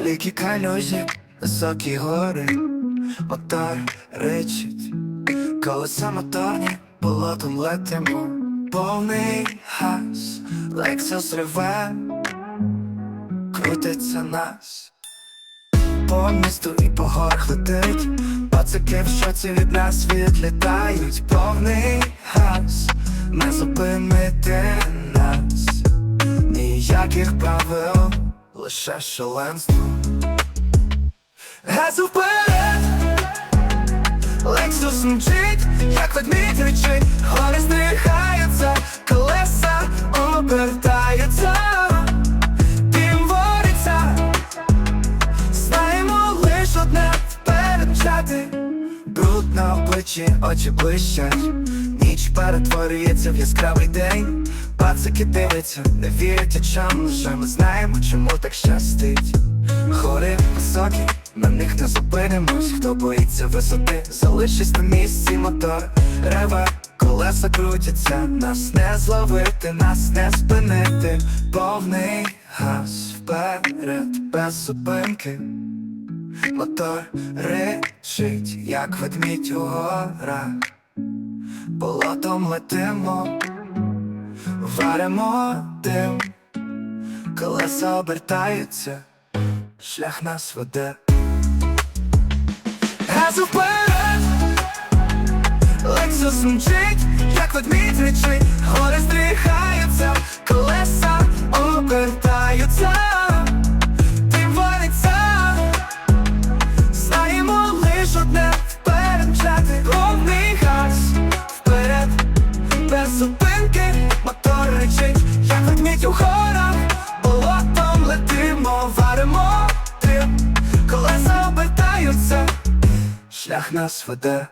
Великі калюжі, високі гори, мотор ричить, колеса моторні, болотом летимо, повний газ, Лексус реве, крутиться нас, по місту і по горах летить, пацики в шоці від нас відлітають, повний газ, не зупинити нас, ніяких правил, лише шаленство. Газу вперед, Лексус мчить, як ведмідь гори здригаються, колеса обертаються, дим вориться, знаємо лиш одне вперед мчати, бруд на обличчі, очі блищать, ніч перетворюється в яскравий день, пацики дивляться, не вірять очам, лише ми знаємо, чому так щастить. Гори високі, на них не зупинимось, хто боїться висоти, залишись на місці мотор, реве, колеса крутяться, нас не зловити, нас не спинити, повний газ вперед, без зупинки, мотор речить, як ведмідь у горах, болотом летимо, варимо дим, колеса обертаються. Шлях нас веде. Газу вперед, Лексус мчить, як ведмідь речить, шлях нас веде.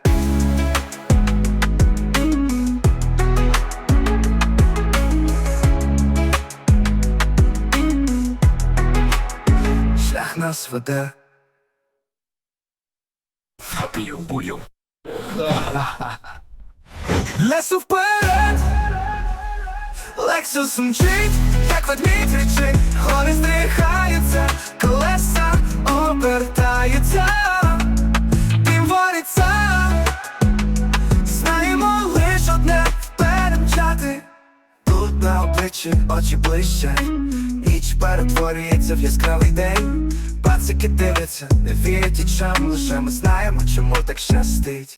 Шлях нас веде. Лесу вперед, Лексус мчить, як ведмідь речить, гори на обличчі очі ближче, ніч перетворюється в яскравий день. Пацики дивляться, не вірять очам, лише ми знаємо, чому так щастить.